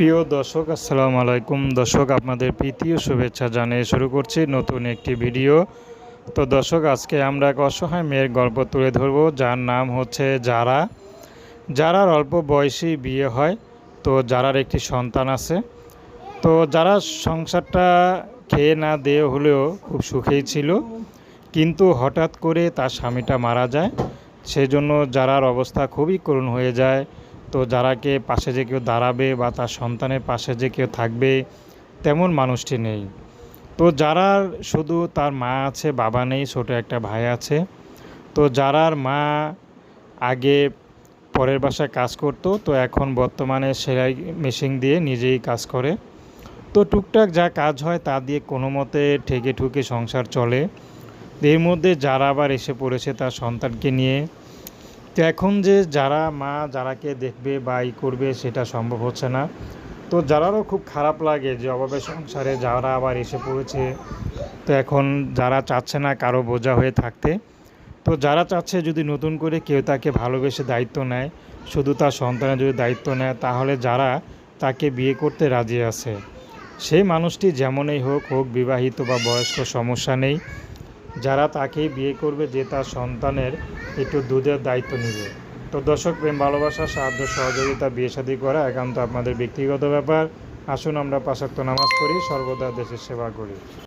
প্রিয় দর্শক, আসসালামু আলাইকুম। দর্শক, আপনাদের প্রীতি ও শুভেচ্ছা জানিয়ে শুরু করছি নতুন একটি ভিডিও। তো দর্শক, আজকে আমরা এক অসহায় মেয়ের গল্প তুলে ধরবো। যার নাম হচ্ছে যারা যারার অল্প বয়সী বিয়ে হয়। তো যারার একটি সন্তান আছে। তো যারা সংসারটা খেয়ে না দিয়ে হলেও খুব সুখেই ছিল। কিন্তু হঠাৎ করে তার স্বামীটা মারা যায়। সেজন্য যারার অবস্থা খুবই করুণ হয়ে যায়। তো যারাকে পাশে যে কেউ দাঁড়াবে বা তার সন্তানের পাশে যে কেউ থাকবে, তেমন মানুষটি নেই। তো যারার শুধু তার মা আছে, বাবা নেই, ছোটো একটা ভাই আছে, তো যারার মা আগে পরের বাসায় কাজ করতো, তো এখন বর্তমানে সেলাই মেশিন দিয়ে নিজেই কাজ করে। তো টুকটাক যা কাজ হয় তা দিয়ে কোনো মতে ঠেকে ঠুকে সংসার চলে। এর মধ্যে যারা আবার এসে পড়েছে তার সন্তানকে নিয়ে তো এখন যে যারা মা যারাকে দেখবে বা ই করবে সেটা সম্ভব হচ্ছে না। তো যারারও খুব খারাপ লাগে যে অভাবে সংসারে যারা আবার এসে পড়েছে, তো এখন যারা চাচ্ছে না কারও বোঝা হয়ে থাকতে, তো যারা চাচ্ছে যদি নতুন করে কেউ তাকে ভালোবেসে দায়িত্ব নেয়, শুধু তার সন্তানের যদি দায়িত্ব নেয়, তাহলে যারা তাকে বিয়ে করতে রাজি আছে। সেই মানুষটি যেমনই হোক হোক বিবাহিত বা বয়স্ক, সমস্যা নেই। যারা তাকে বিয়ে করবে যে তার সন্তানের একটু দুধের দায়িত্ব নেবে। তো দর্শক, প্রেম, ভালোবাসা, সাহায্য, সহযোগিতা, বিয়ে শাদী করা একান্ত আপনাদের ব্যক্তিগত ব্যাপার। আসুন আমরা পাশাক্ত নামাজ পড়ি, সর্বদা দেশের সেবা করি।